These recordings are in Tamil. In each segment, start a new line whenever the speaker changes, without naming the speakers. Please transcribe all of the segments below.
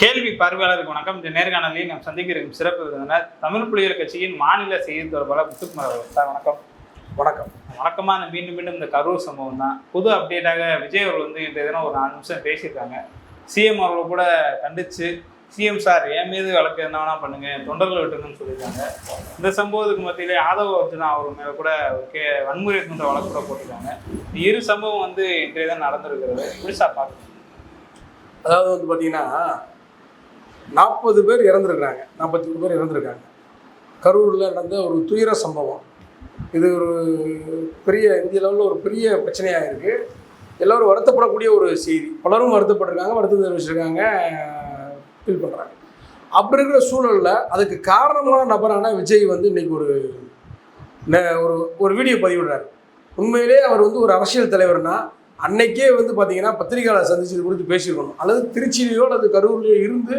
கேள்வி பார்வையாளருக்கு வணக்கம். இந்த நேர்காணலில் நாம் சந்திக்கிறோம் சிறப்பு விருந்தினர் தமிழ் புலிகள் கட்சியின் மாநில செய்தி தொடர்பாளர் முத்துக்குமார் அவர்கள். சார் வணக்கம்.
வணக்கம்.
வழக்கமா இந்த மீண்டும் மீண்டும் இந்த கரூர் சம்பவம் தான். புது அப்டேட்டாக விஜய் அவர்கள் வந்து இன்றைய தினம் ஒரு நாலு நிமிஷம் பேசியிருக்காங்க. சிஎம் அவர்கள் கூட கண்டிச்சு சிஎம் சார் என் மீது வழக்கு என்ன வேணா பண்ணுங்க தொண்டர்கள் விட்டுருங்கன்னு சொல்லியிருக்காங்க. இந்த சம்பவத்துக்கு மத்தியிலே ஆதவ அர்ஜுனா அவர் மேல கூட ஒரு கே வன்முறை இருக்கின்ற வழக்கு கூட போட்டிருக்காங்க. இந்த இரு சம்பவம் வந்து இன்றைய தான் நடந்திருக்கிறது. புதுசா பார்க்கணும்
அதாவது வந்து பார்த்தீங்கன்னா நாற்பது பேர் இறந்துருக்குறாங்க. நாற்பத்தி மூணு பேர் இறந்துருக்காங்க. கரூரில் நடந்த ஒரு துயர சம்பவம். இது ஒரு பெரிய இந்திய லெவலில் ஒரு பெரிய பிரச்சனையாக இருக்குது எல்லோரும் வருத்தப்படக்கூடிய ஒரு செய்தி. பலரும் வருத்தப்பட்டிருக்காங்க வருத்தம் தெரிவிச்சிருக்காங்க ஃபீல் பண்ணுறாங்க அப்படி இருக்கிற சூழலில் அதுக்கு காரணமான நபரான விஜய் வந்து இன்னைக்கு ஒரு ஒரு ஒரு வீடியோ பதிவிடுறார். உண்மையிலே அவர் வந்து ஒரு அரசியல் தலைவர்னா அன்னைக்கே வந்து பார்த்தீங்கன்னா பத்திரிகையாளர் சந்திச்சு இது குறித்து பேசியிருக்கணும். அல்லது திருச்சியிலையோ அல்லது கரூர்லையோ இருந்து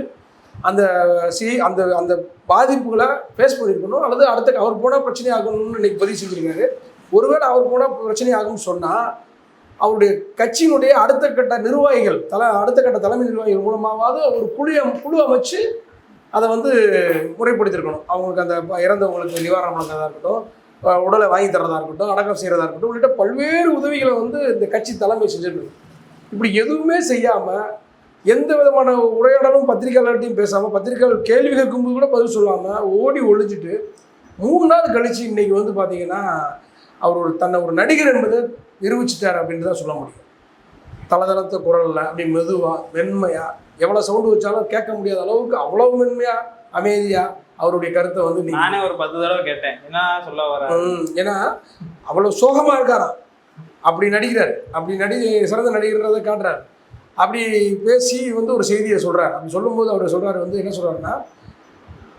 அந்த சி அந்த அந்த பாதிப்புகளை ஃபேஸ் பண்ணியிருக்கணும் அல்லது அடுத்த அவர் போனால் பிரச்சனை ஆகணும்னு இன்னைக்கு பதிவு செஞ்சுருக்காரு. ஒருவேளை அவர் போனால் பிரச்சனை ஆகும்னு சொன்னால் அவருடைய கட்சியினுடைய அடுத்த கட்ட நிர்வாகிகள் தல அடுத்த கட்ட தலைமை நிர்வாகிகள் மூலமாவது ஒரு குழு அம்- குழு அமைச்சு அதை வந்து முறைப்படுத்தியிருக்கணும். அவங்களுக்கு அந்த ப- இறந்தவங்களுக்கு நிவாரணம் வழங்குறதா இருக்கட்டும் உடலை வாங்கி தரதா இருக்கட்டும் அடக்கம் செய்கிறதா இருக்கட்டும் உள்ளிட்ட பல்வேறு உதவிகளை வந்து இந்த கட்சி தலைமை செஞ்சுருக்கு இப்படி எதுவுமே செய்யாமல் எந்த விதமான உரையாடலும் பத்திரிகையாளர்கிட்டையும் பேசாமல் பத்திரிகையாளர் கேள்வி கேட்கும்போது கூட பதில் சொல்லாமல் ஓடி ஒழிஞ்சிட்டு மூணு நாள் கழிச்சு இன்னைக்கு வந்து பார்த்தீங்கன்னா அவர் ஒரு தன்னை ஒரு நடிகர் என்பதை நிரூபிச்சிட்டார் அப்படின்னு தான் சொல்ல முடியும். தலதளத்த குரலில் அப்படி மெதுவாக மென்மையாக எவ்வளோ சவுண்டு வச்சாலும் கேட்க முடியாத அளவுக்கு அவ்வளோ மென்மையாக அமைதியாக அவருடைய கருத்தை வந்து
நானே ஒரு பத்து தடவை கேட்டேன். என்ன சொல்ல வர
ஏன்னா அவ்வளோ சோகமாக இருக்காராம். அப்படி நடிக்கிறார். அப்படி நடி சிறந்த நடிகர்ன்றதை காட்டுறாரு. அப்படி பேசி வந்து ஒரு செய்தியை சொல்கிறார் அப்படி சொல்லும்போது அவர் சொல்கிறார் வந்து என்ன சொல்கிறாருன்னா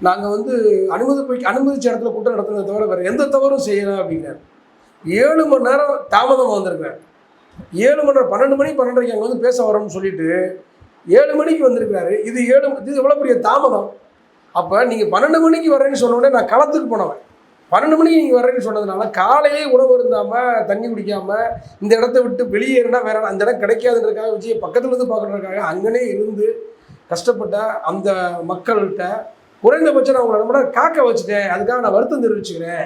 நாங்கள் வந்து அனுமதி போய் அனுமதிச்ச இடத்துல கூட்டம் நடத்துனதை தவிர வேறு எந்த தவறும் செய்யலாம் அப்படிங்கிறார். ஏழு மணி நேரம் தாமதமாக வந்திருக்கிறார். ஏழு மணி நேரம் பன்னெண்டு மணி பன்னெண்டரைக்கு அங்கே வந்து பேச வரோம்னு சொல்லிட்டு ஏழு மணிக்கு வந்திருக்கிறாரு. இது ஏழு இது எவ்வளோ பெரிய தாமதம்? அப்போ நீங்கள் பன்னெண்டு மணிக்கு வரேன்னு சொன்னோடனே நான் களத்துக்கு போனவன். பன்னெண்டு மணிக்கு நீங்கள் வர்றேன்னு சொன்னதுனால காலையே உணவு இருந்தாமல் தண்ணி குடிக்காமல் இந்த இடத்த விட்டு வெளியேறினா வேற அந்த இடம் கிடைக்காதுன்றதுக்காக விஜய் பக்கத்தில் இருந்து பார்க்கறதுக்காக அங்கனே இருந்து கஷ்டப்பட்ட அந்த மக்கள்கிட்ட குறைந்தபட்சம் நான் உங்களை நம்ம காக்க வச்சுட்டேன். அதுக்காக நான் வருத்தம் தெரிவிச்சுக்கிறேன்.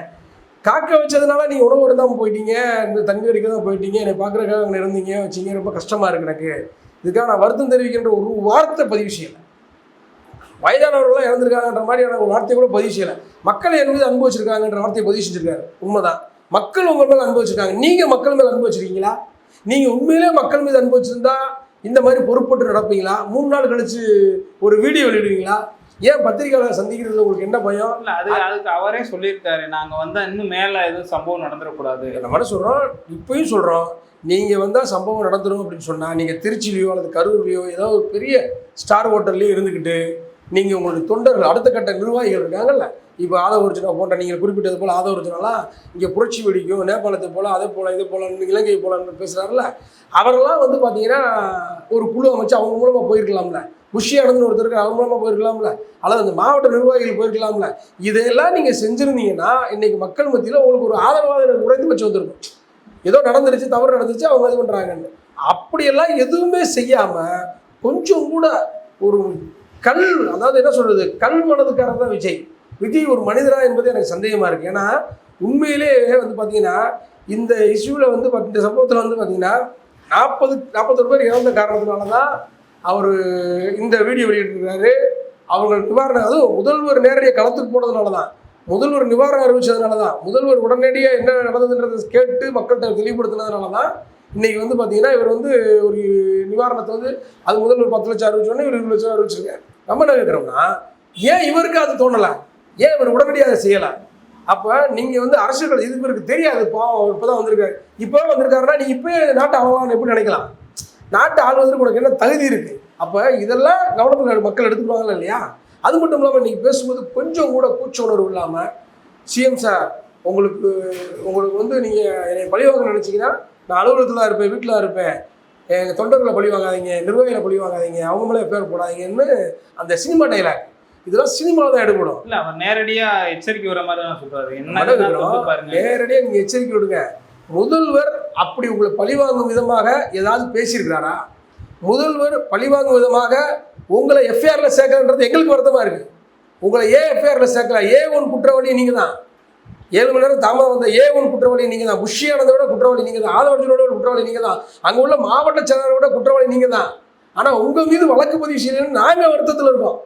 காக்க வச்சதுனால நீங்கள் உணவு இருந்தாமல் போயிட்டீங்க. இந்த தண்ணி அடிக்க தான் போயிட்டீங்க. என்னை பார்க்குறதுக்காக அங்கே இருந்தீங்க வச்சீங்க. ரொம்ப கஷ்டமாக இருக்கு எனக்கு. இதுக்காக நான் வருத்தம் தெரிவிக்கின்ற ஒரு வார்த்தை பதிவு செய்யலை. வயதானவர்கள்லாம் இறந்துருக்காங்கன்ற மாதிரியான ஒரு வார்த்தையை கூட பதிவு செய்யலை. மக்கள் என் மீது அன்பு வச்சிருக்காங்கன்ற வார்த்தையை பதிவு செஞ்சிருக்காரு. உண்மைதான். மக்கள் உங்கள் மேலே அன்பு வச்சிருக்காங்க. நீங்கள் மக்கள் மேலே அன்பு வச்சிருக்கீங்களா? நீங்கள் உண்மையிலே மக்கள் மீது அன்பு வச்சிருந்தா இந்த மாதிரி பொறுப்பட்டு நடப்பீங்களா? மூணு நாள் கழிச்சு ஒரு வீடியோ வெளியிடுவீங்களா? ஏன் பத்திரிகையாளர் சந்திக்கிறதுல உங்களுக்கு என்ன பயம்?
இல்ல அது அதுக்கு அவரே சொல்லியிருக்காரு. நாங்க வந்தா இன்னும் மேல எதுவும் சம்பவம் நடந்துடக்கூடாது.
நம்ம சொல்கிறோம் இப்பயும் சொல்கிறோம் நீங்கள் வந்தால் சம்பவம் நடந்துடும் அப்படின்னு சொன்னால் நீங்கள் திருச்சிலையோ அல்லது கரூர்லையோ ஏதோ ஒரு பெரிய ஸ்டார் ஹோட்டல்லையோ இருந்துக்கிட்டு நீங்கள் உங்களுடைய தொண்டர்கள் அடுத்த கட்ட நிர்வாகிகள் இருக்காங்கல்ல? இப்போ ஆதவ ஒரிஜினா போன்ற நீங்கள் குறிப்பிட்டது போல் ஆதவ ஒரிஜினாலாம் இங்கே புரட்சி வெடிக்கும் நேபாளத்தை போல் அதே போல் இதே போல் இலங்கை போலன்னு பேசுகிறாருல்ல அவரெல்லாம் வந்து பார்த்தீங்கன்னா ஒரு குழு அமைச்சு அவங்க மூலமாக போயிருக்கலாம்ல. புஷி அனந்தன் ஒருத்தர் அவங்க மூலமாக போயிருக்கலாம்ல. அல்லது அந்த மாவட்ட நிர்வாகிகள் போயிருக்கலாம்ல. இதையெல்லாம் நீங்கள் செஞ்சுருந்தீங்கன்னா இன்னைக்கு மக்கள் மத்தியில் உங்களுக்கு ஒரு ஆதரவாக குறைந்தபட்சம் வந்திருக்கும். ஏதோ நடந்துருச்சு தவறு நடந்துச்சு அவங்க இது பண்ணுறாங்கன்னு அப்படியெல்லாம் எதுவுமே செய்யாமல் கொஞ்சம் கூட ஒரு கல் அதாவது என்ன சொல்றது? கல் மனதுக்காரர் தான் விஜய். விஜய் ஒரு மனிதரா என்பது எனக்கு சந்தேகமாக இருக்குது ஏன்னா உண்மையிலே வந்து பார்த்தீங்கன்னா இந்த இஷ்யூவில் வந்து இந்த சம்பவத்தில் வந்து பார்த்தீங்கன்னா நாற்பது நாற்பத்தொரு பேர் இறந்த காரணத்தினால தான் அவர் இந்த வீடியோ வெளியிட்டிருக்காரு அவங்க நிவாரணம் அதுவும் முதல்வர் நேரடியாக களத்துக்கு போனதுனால தான் முதல்வர் நிவாரணம் அறிவிச்சதுனால தான் முதல்வர் உடனடியாக என்ன நடந்ததுன்றதை கேட்டு மக்கள்கிட்ட தெளிவுபடுத்தினதுனால தான் இன்னைக்கு வந்து பார்த்தீங்கன்னா இவர் வந்து ஒரு நிவாரணத்தை வந்து அது முதல் ஒரு பத்து லட்சம் அறிவிச்சோடனே இவர் இருபது லட்சம் அறிவிச்சிருக்காரு நம்ம என்ன கேட்குறோம்னா ஏன் இவருக்கு அது தோணலை? ஏன் இவர் உடனடியாக அதை செய்யலை? அப்போ நீங்கள் வந்து அரசியல் இது இவருக்கு தெரியாது. பாவம் இப்போ தான் வந்திருக்காரு. இப்போ வந்திருக்காருன்னா நீ இப்போ நாட்டை ஆளலாம்னு எப்படி நினைக்கலாம்? நாட்டை ஆளுவதற்கு உனக்கு என்ன தகுதி இருக்குது அப்போ இதெல்லாம் கவனத்தில் மக்கள் எடுத்துக்குவாங்களா இல்லையா? அது மட்டும் இல்லாமல் நீங்கள் பேசும்போது கொஞ்சம் கூட கூச்ச உணர்வு இல்லாமல் சிஎம் சார் உங்களுக்கு உங்களுக்கு வந்து நீங்கள் என்னை பழிவாங்க நினச்சிங்கன்னா நான் அலுவலகத்தில் இருப்பேன் வீட்டில் இருப்பேன். எங்கள் தொண்டர்களை பழி வாங்காதீங்க நிர்வாகிகளை பழி வாங்காதீங்க அவங்க மேலே பேர் போடாதீங்கன்னு அந்த சினிமா டைலாக் இதெல்லாம் சினிமாவில் தான் எடுபடும்
இல்ல அவர் நேரடியா எச்சரிக்கை வர மாதிரி தான் என்ன பாருங்க.
நேரடியாக நீங்கள் எச்சரிக்கை விடுங்க. முதல்வர் அப்படி உங்களை பழிவாங்கும் விதமாக ஏதாவது பேசியிருக்கிறாரா? முதல்வர் பழிவாங்கும் விதமாக உங்களை எஃப்ஐஆர்ல சேர்க்கலன்றது எங்களுக்கு வருத்தமா இருக்கு. உங்களை ஏன் எஃப்ஐஆர்ல சேர்க்கல? ஏ ஒன் குற்றவாளி நீங்க தான் ஏழு மணி நேரம் தாமதம் வந்த ஏ ஒன் குற்றவாளி நீங்கள் தான் புஷியானதை விட குற்றவாளி நீங்கள் தான் ஆதவர்ஜனோட குற்றவாளி நீங்க தான் அங்கே உள்ள மாவட்ட செயலாளரை விட குற்றவாளி நீங்க தான் ஆனால் உங்கள் மீது வழக்கு பதிவு செய்யலன்னு நாங்கள் வருத்தத்தில் இருக்கோம்.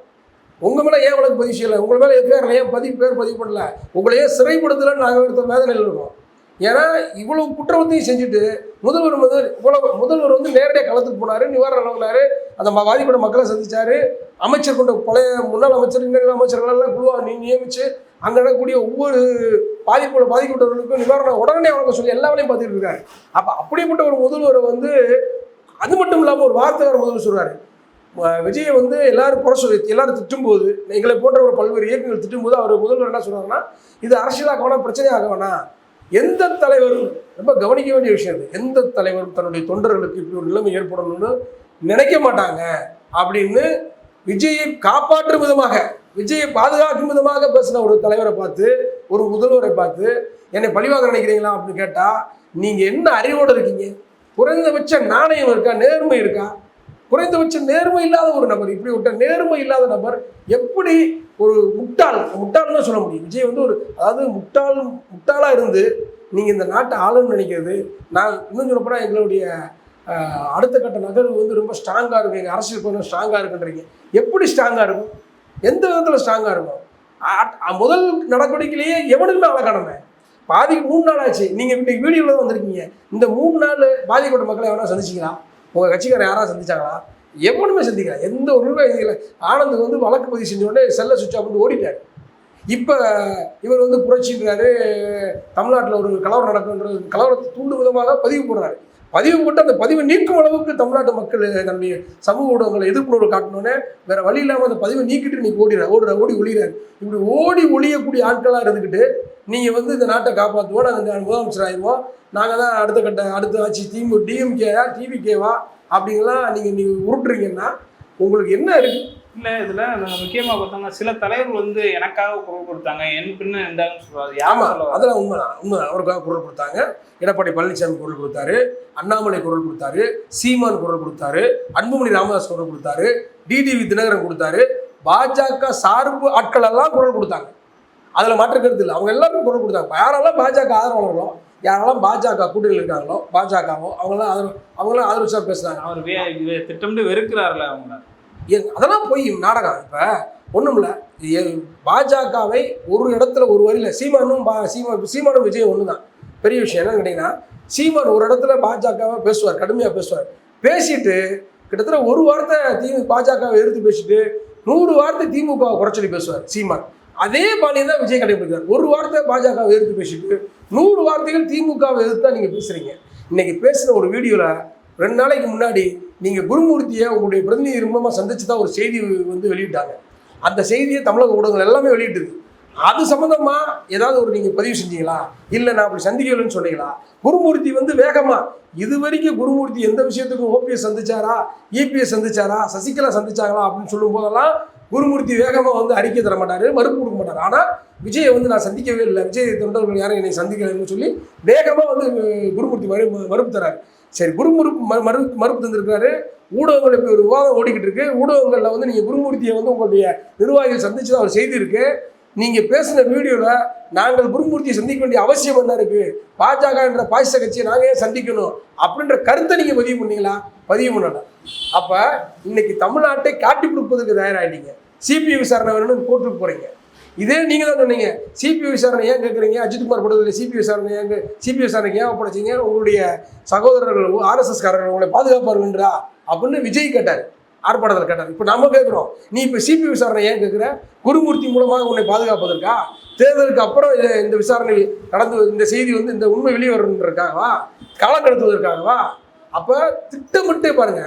உங்கள் மேலே ஏன் வழக்கு பதிவு செய்யலை? உங்கள் மேலே பேர் ஏன் பதிவு பேர் பதிவு பண்ணல? உங்களையே சிறைப்படுத்தலன்னு நாங்கள் வருத்த வேதனையில் இருக்கோம். ஏன்னா இவ்வளோ குற்றவத்தையும் செஞ்சுட்டு முதல்வர் வந்து இவ்வளோ முதல்வர் வந்து நேரடியாக களத்துக்கு போனார் நிவாரணம் வழங்கினார் அந்த ம- பாதிப்பட்ட மக்களை சந்தித்தார் அமைச்சர் கொண்ட பழைய முன்னாள் அமைச்சர் இன்னும் அமைச்சர்கள் எல்லாம் குழுவாக நீ நியமித்து அங்கே நடக்கக்கூடிய ஒவ்வொரு பாதிப்புல பாதிக்கப்பட்டவர்களுக்கும் நிவாரணம் உடனே வழங்க சொல்லி எல்லா வேலையும் பார்த்துட்டு இருக்காரு. அப்ப அப்படிப்பட்ட ஒரு முதல்வரை வந்து அது மட்டும் இல்லாமல் ஒரு வார்த்தைக்கார முதல்வர் சொல்றாரு. விஜயை வந்து எல்லாரும் குறை சொல்லி எல்லாரும் திட்டும்போது எங்களை போன்ற ஒரு பல்வேறு இயக்கங்கள் திட்டும்போது அவர் முதல்வர் என்ன சொல்றாருன்னா இது அரசியலாக்க வேணாம் பிரச்சனையாக வேணாம் எந்த தலைவரும் ரொம்ப கவனிக்க வேண்டிய விஷயம் இது எந்த தலைவரும் தன்னுடைய தொண்டர்களுக்கு இப்படி ஒரு நிலைமை ஏற்படணும்னு நினைக்க மாட்டாங்க அப்படின்னு விஜயை காப்பாற்றும் விதமாக விஜயை பாதுகாக்கும் விதமாக பேசின ஒரு தலைவரை பார்த்து ஒரு முதல்வரை பார்த்து என்னை பழிவாக நினைக்கிறீங்களா அப்படின்னு கேட்டால் நீங்கள் என்ன அறிவோடு இருக்கீங்க? குறைந்தபட்ச நாணயம் இருக்கா? நேர்மை இருக்கா? குறைந்தபட்ச நேர்மை இல்லாத ஒரு நபர் இப்படி விட்ட நேர்மை இல்லாத நபர் எப்படி ஒரு முட்டாள் முட்டாள்னு தான் சொல்ல முடியும். விஜய் வந்து ஒரு அதாவது முட்டாள் முட்டாளாக இருந்து நீங்கள் இந்த நாட்டை ஆளுன்னு நினைக்கிறது நான் இன்னும் சொல்லப்போனால் எங்களுடைய அடுத்த கட்ட நகர்வு வந்து ரொம்ப ஸ்ட்ராங்காக இருக்கும். எங்கள் அரசியல் கொஞ்சம் ஸ்ட்ராங்காக இருக்குன்றீங்க. எப்படி ஸ்ட்ராங்காக இருக்கும்? எந்த விதத்தில் ஸ்ட்ராங்காக இருக்கும்? முதல் நடவடிக்கையிலேயே எவனுக்குமே அழகானமே பாதிக்கு மூணு நாள் ஆச்சு. நீங்கள் இன்னைக்கு வீடியோவில் தான் வந்திருக்கீங்க. இந்த மூணு நாள் பாதிக்கப்பட்ட மக்களை எவனா சந்திச்சிங்களா உங்கள் கட்சிக்காரன் யாராவது சந்திச்சாங்களா? எவனுமே சந்திக்கல. எந்த ஒரு நிர்வாகிகளை ஆனந்த் வந்து வழக்கு பதிவு செஞ்சோடனே செல்ல சுவிட்ச் ஆஃப் ஓடிட்டார். இப்போ இவர் வந்து புரட்சின்றாரு. தமிழ்நாட்டில் ஒரு கலவரம் நடக்குன்றது கலவரத்தை தூண்டும் விதமாக பதிவு போடுறாரு. பதிவு போட்டு அந்த பதிவை நீக்கும் அளவுக்கு தமிழ்நாட்டு மக்கள் தன்னுடைய சமூக ஊடகங்களை எதிர்ப்புணர்வு காட்டினோன்னே வேற வழி இல்லாமல் அந்த பதிவை நீக்கிட்டு நீ ஓடிடுற ஓடுற ஓடி ஒளிகிறார் இப்படி ஓடி ஒளியக்கூடிய ஆட்களாக இருந்துக்கிட்டு நீங்கள் வந்து இந்த நாட்டை காப்பாற்றுவோம் நாங்கள் இந்த முதலமைச்சர் ஆயிடுவோம் நாங்கள் தான் அடுத்த கட்ட அடுத்த ஆட்சி திமுக டிஎம்கேயா டிவிகேவா அப்படிங்கலாம் நீங்கள் நீங்கள் உருட்டுறீங்கன்னா உங்களுக்கு என்ன இருக்குது
இல்ல இதுல நம்ம முக்கியமா பார்த்தோம்னா சில தலைவர்கள் வந்து எனக்காக குரல் கொடுத்தாங்க என் பின்ன இருந்தாங்கன்னு சொல்றாரு யாரும்
ஆமா
சொல்ல வரல.
அதெல்லாம் உண்மைதான். உண்மை அவருக்காக குரல் கொடுத்தாங்க. எடப்பாடி பழனிசாமி குரல் கொடுத்தாரு. அண்ணாமலை குரல் கொடுத்தாரு. சீமான் குரல் கொடுத்தாரு. அன்புமணி ராமதாஸ் குரல் கொடுத்தாரு. டிடிவி தினகரன் கொடுத்தாரு. பாஜக சார்பு ஆட்கள் எல்லாம் குரல் கொடுத்தாங்க. அதுல மாற்று கருத்து இல்லை. அவங்க எல்லாரும் குரல் கொடுத்தாங்க. யாரெல்லாம் பாஜக ஆதரவாளர்களோ யாரெல்லாம் பாஜக கூட்டணியில் இருக்காங்களோ பாஜகவோ அவங்களாம் ஆதரவு அவங்களாம் ஆதரவு பேசுறாங்க.
அவர் திட்டமிட்டு வெறுக்கிறாருல அவங்கள.
ஏன் அதெல்லாம் போய் நாடகம். இப்போ ஒன்றும் இல்லை. பாஜகவை ஒரு இடத்துல ஒரு வரியில் சீமானும் பா சீமா சீமானும் விஜய் ஒன்று தான் பெரிய விஷயம் என்னன்னு கேட்டிங்கன்னா சீமான் ஒரு இடத்துல பாஜகவை பேசுவார் கடுமையாக பேசுவார். பேசிட்டு கிட்டத்தட்ட ஒரு வார்த்தை தி பாஜகவை எடுத்து பேசிட்டு நூறு வார்த்தை திமுகவை குறைச்சொல்லி பேசுவார் சீமான். அதே பாணியை தான் விஜய் கடைபிடிக்கிறார். ஒரு வார்த்தை பாஜகவை எதிர்த்து பேசிட்டு நூறு வார்த்தைகள் திமுகவை எதிர்த்து தான் நீங்கள் பேசுகிறீங்க இன்னைக்கு பேசுகிற ஒரு வீடியோவில் ரெண்டு நாளைக்கு முன்னாடி நீங்கள் குருமூர்த்தியை உங்களுடைய பிரதிநிதி மூலமாக சந்திச்சு தான் ஒரு செய்தி வந்து வெளியிட்டாங்க. அந்த செய்தியை தமிழக ஊடகங்கள் எல்லாமே வெளியிட்டுது அது சம்மந்தமாக ஏதாவது ஒரு நீங்கள் பதிவு செஞ்சீங்களா? இல்லை நான் அப்படி சந்திக்கலன்னு சொன்னீங்களா? குருமூர்த்தி வந்து வேகமாக இது வரைக்கும் குருமூர்த்தி எந்த விஷயத்துக்கும் ஓபிஎஸ் சந்திச்சாரா? இபிஎஸ் சந்திச்சாரா? சசிகலா சந்திச்சாங்களா? அப்படின்னு சொல்லும் போதெல்லாம் குருமூர்த்தி வேகமாக வந்து அறிக்கை தர மாட்டார் மறுப்பு கொடுக்க மாட்டார். ஆனால் விஜயை வந்து நான் சந்திக்கவே இல்லை. விஜய் தொண்டர்கள் யாரும் என்னை சந்திக்கலைன்னு சொல்லி வேகமாக வந்து குருமூர்த்தி மறு மறுப்பு தராரு. சரி குருமுறுப்பு மறு மறுப்பு தந்திருக்காரு ஊடகங்கள் இப்படி ஒரு விவாதம் ஓடிக்கிட்டு இருக்கு. ஊடகங்களில் வந்து நீங்கள் குருமூர்த்தியை வந்து உங்களுடைய நிர்வாகிகள் சந்திச்சு அவர் செய்திருக்கு நீங்கள் பேசின வீடியோவில் நாங்கள் குருமூர்த்தியை சந்திக்க வேண்டிய அவசியம் என்ன இருக்கு? பாஜக என்ற பாசிச கட்சியை நாங்கள் ஏன் சந்திக்கணும் அப்படின்ற கருத்தை நீங்கள் பதிவு பண்ணீங்களா? பதிவு பண்ணல. அப்போ இன்னைக்கு தமிழ்நாட்டை காட்டி கொடுப்பதற்கு தயாராகிட்டீங்க சிபிஐ விசாரணை வேணும்னு கோர்ட்டுக்கு போகிறீங்க இதே நீங்கள் தான் சொன்னீங்க. சிபிஐ விசாரணை ஏன் கேட்குறீங்க அஜித்குமார் படத்தில் சிபிஐ விசாரணை ஏன் சிபிஐ விசாரணைக்கு ஏன் ஒப்படைச்சீங்க? உங்களுடைய சகோதரர்கள் ஆர்எஸ்எஸ் காரர்கள் உங்களை பாதுகாப்பாருன்றா? அப்படின்னு விஜய் கேட்டார். ஆர்ப்பாட்டத்தில் கேட்டார். இப்போ நம்ம கேட்குறோம் நீ இப்போ சிபிஐ விசாரணை ஏன் கேட்குற குருமூர்த்தி மூலமாக உன்னை பாதுகாப்பதற்கா? தேர்தலுக்கு அப்புறம் இந்த விசாரணை நடந்து இந்த செய்தி வந்து இந்த உண்மை வெளியே வரணுன்றதுக்காகவா காலம் கடத்துவதற்காகவா? அப்போ திட்டமிட்டே பாருங்க.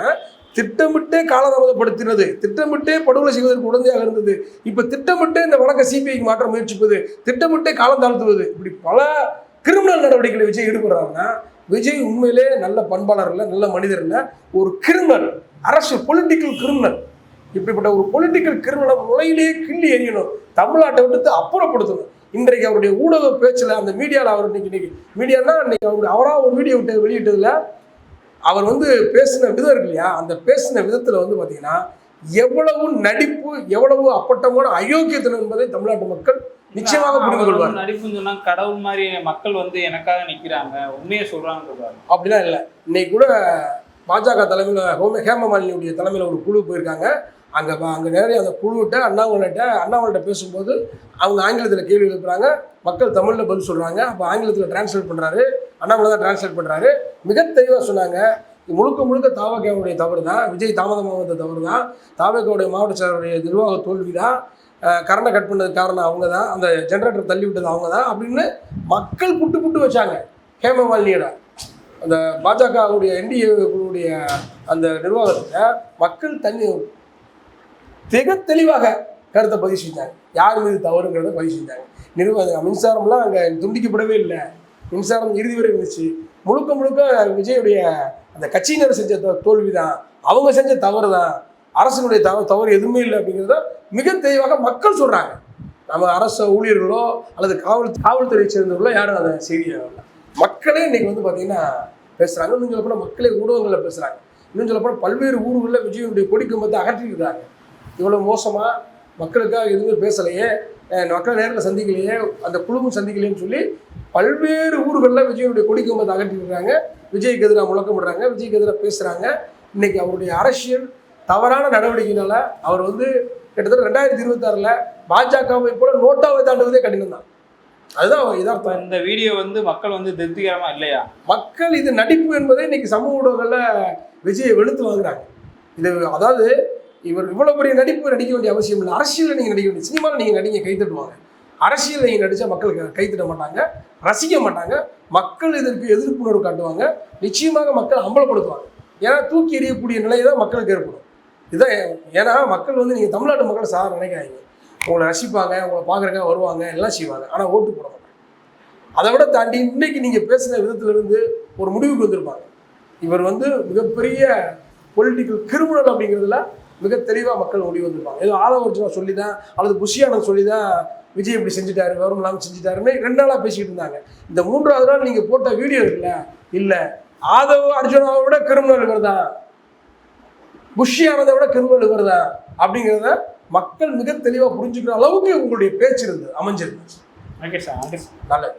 திட்டமிட்டே காலதாமதப்படுத்தினது. திட்டமிட்டே படுகொலை செய்வதற்கு உடந்தையாக இருந்தது. இப்போ திட்டமிட்டே இந்த வழக்கை சிபிஐக்கு மாற்ற முயற்சிப்பது. திட்டமிட்டே காலம் தாழ்த்துவது. இப்படி பல கிரிமினல் நடவடிக்கைகளை வச்சு ஈடுபடுறாங்கன்னா விஜய் உண்மையிலே நல்ல பண்பாளர் இல்லை நல்ல மனிதர் இல்லை ஒரு கிரிமினல் அரசு பொலிட்டிக்கல் கிரிமினல் இப்படிப்பட்ட ஒரு பொலிட்டிக்கல் கிரிமினலை முளையிலேயே கிள்ளி எறியணும். தமிழ்நாட்டை விட்டு அப்புறப்படுத்தணும். இன்றைக்கு அவருடைய ஊடக பேச்சில் அந்த மீடியாவில் அவர் இன்னைக்கு இன்னைக்கு மீடியானா இன்னைக்கு அவர் அவராக ஒரு வீடியோ விட்டு வெளியிட்டதில் அவர் வந்து பேசின விதம் இருக்கு இல்லையா? அந்த பேசின விதத்தில் வந்து பார்த்தீங்கன்னா எவ்வளவு நடிப்பு எவ்வளவு அப்பட்டமான அயோக்கியத்தனம் என்பதை தமிழ்நாட்டு மக்கள் நிச்சயமாக புரிந்து கொள்வார்.
நடிப்புன்னு சொன்னா கடவுள் மாதிரி மக்கள் வந்து எனக்காக நிக்கிறாங்க. உண்மையை சொல்றாங்க
அப்படிலாம் இல்லை. இன்னைக்கு கூட பாஜக தலைமையில் ஹோம ஹேமமாலினியுடைய தலைமையில் ஒரு குழு போயிருக்காங்க. அங்கே அங்கே நிறைய அந்த குழுவிட்ட அண்ணாமலைகிட்ட அண்ணாமலைகிட்ட பேசும்போது அவங்க ஆங்கிலத்தில் கேள்வி எழுப்புறாங்க. மக்கள் தமிழில் பதில் சொல்கிறாங்க அப்போ ஆங்கிலத்தில் டிரான்ஸ்லேட் பண்ணுறாரு அண்ணாமலை தான் டிரான்ஸ்லேட் பண்ணுறாரு மிக தெளிவாக சொன்னாங்க. முழுக்க முழுக்க தாவகாவுடைய தவறு தான் விஜய் தாமதமாக வந்த தவறு தான் தாவகாவுடைய மாவட்ட செயலருடைய நிர்வாக தோல்வி தான் கரண்டை கட் பண்ணதுக்கு காரணம் அவங்க தான் அந்த ஜென்ரேட்டர் தள்ளி விட்டது அவங்க தான் அப்படின்னு மக்கள் புட்டு புட்டு வச்சாங்க. ஹேமமாலினியோட அந்த பாஜகவுடைய என்டிஏ அந்த நிர்வாகத்தில் மக்கள் தண்ணி மிக தெளிவாக கருத்தை பதிவு செஞ்சாங்க. யார் மீது தவறுங்கிறத பதிவு செஞ்சாங்க. நிர்வாக மின்சாரம்லாம் அங்கே துண்டிக்கப்படவே இல்லை. மின்சாரம் இறுதி வரை இருந்துச்சு. முழுக்க முழுக்க விஜயுடைய அந்த கட்சியினர் செஞ்ச தோ- தோல்வி தான் அவங்க செஞ்ச தவறு தான் அரசனுடைய தவறு தவறு எதுவுமே இல்லை அப்படிங்கிறத மிக தெளிவாக மக்கள் சொல்கிறாங்க நம்ம அரசு ஊழியர்களோ அல்லது காவல் காவல்துறையை சேர்ந்தவர்களோ யாரும் அதை செய்தியாக மக்களே இன்னைக்கு வந்து பார்த்தீங்கன்னா பேசுகிறாங்க இன்னும் சொல்லப்போனால் மக்களே ஊடகங்களில் பேசுகிறாங்க இன்னும் சொல்லப்போனால் பல்வேறு ஊர்களில் விஜயனுடைய கொடிக்கும் வந்து அகற்றிருக்கிறாங்க இவ்வளோ மோசமாக மக்களுக்காக எதுவுமே பேசலையே. மக்களை நேரில் சந்திக்கலையே. அந்த குழுவும் சந்திக்கலையேன்னு சொல்லி பல்வேறு ஊர்களில் விஜயனுடைய கொடி வந்து அகற்றிருக்கிறாங்க விஜய்க்கு எதிராக முழக்கமிடுறாங்க. விஜய்க்கு எதிராக பேசுகிறாங்க இன்னைக்கு அவருடைய அரசியல் தவறான நடவடிக்கையினால அவர் வந்து கிட்டத்தட்ட ரெண்டாயிரத்தி இருபத்தாறில் பாஜகவை போல நோட்டாவை தாண்டுவதே கடினம் தான். அதுதான்
இப்ப
யதார்த்தம்.
இந்த வீடியோ வந்து மக்கள் வந்து திருப்திகரமா இல்லையா?
மக்கள் இது நடிப்பு என்பதை இன்னைக்கு சமூக ஊடகங்களில் விஜயை வெளுத்து வாங்குறாங்க. இது அதாவது இவர் இவ்வளோ பெரிய நடிப்பு நடிக்க வேண்டிய அவசியம் இல்லை. அரசியலில் நீங்கள் நடிக்க வேண்டிய சினிமாவில் நீங்கள் நடிங்க கை தட்டுவாங்க. அரசியல் நீங்கள் நடித்தா மக்களுக்கு கை தட்ட மாட்டாங்க ரசிக்க மாட்டாங்க. மக்கள் இதற்கு எதிர்ப்புணர்வு காட்டுவாங்க. நிச்சயமாக மக்கள் அம்பலப்படுத்துவாங்க. ஏன்னா தூக்கி எறியக்கூடிய நிலை தான் மக்களுக்கு ஏற்படும். இதான் ஏன்னா மக்கள் வந்து நீங்கள் தமிழ்நாட்டு மக்கள் சார் நினைக்காதீங்க. உங்களை ரசிப்பாங்க உங்களை பார்க்குறக்காக வருவாங்க எல்லாம் செய்வாங்க. ஆனால் ஓட்டு போட மாட்டாங்க. அதை விட தாண்டி இன்னைக்கு நீங்கள் பேசின விதத்துலேருந்து ஒரு முடிவுக்கு வந்திருப்பாங்க. இவர் வந்து மிகப்பெரிய பொலிட்டிக்கல் கிரிமினல் அப்படிங்கிறதுல மிக தெளிவாக மக்கள் முடிவு வந்திருப்பாங்க. ஏதோ ஆதவர்ஜுனா சொல்லி தான் அல்லது புஷியானந்த் சொல்லி தான் விஜய் இப்படி செஞ்சுட்டாரு விவரம் இல்லாமல் செஞ்சுட்டாருன்னு ரெண்டு நாளாக பேசிக்கிட்டு இருந்தாங்க. இந்த மூன்றாவது நாள் நீங்கள் போட்ட வீடியோ இருக்குல்ல? இல்லை. ஆதவ அர்ஜுனாவை விட கிரிமினல் இவர் தான் புஷியானதை விட கிரிமினல் இவர் தான் அப்படிங்கிறத மக்கள் மிக தெளிவாக புரிஞ்சுக்கிற அளவுக்கு உங்களுடைய பேச்சு இருந்தது அமைஞ்சிருந்துச்சு.
ஓகே சார்
நல்லது.